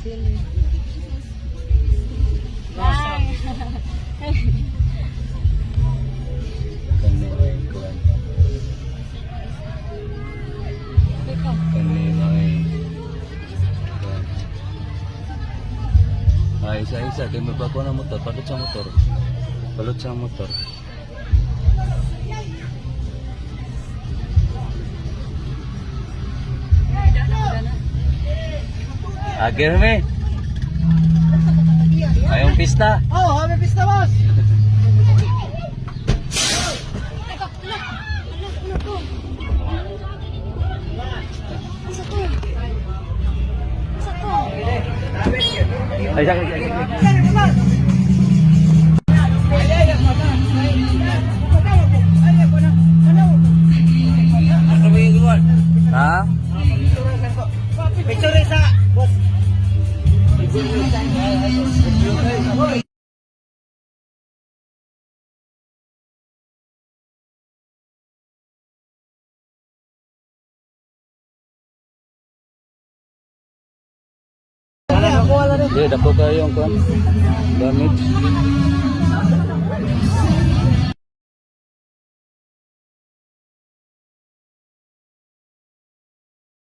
Ay isa-isa. Kaya may bago na motor. Palot sa motor. Palot sa motor. Agir me. Ayong pista. Oh, happy pista, boss! Ay, sakit, sakit, sakit. Để đập cái ông con, kan, damit.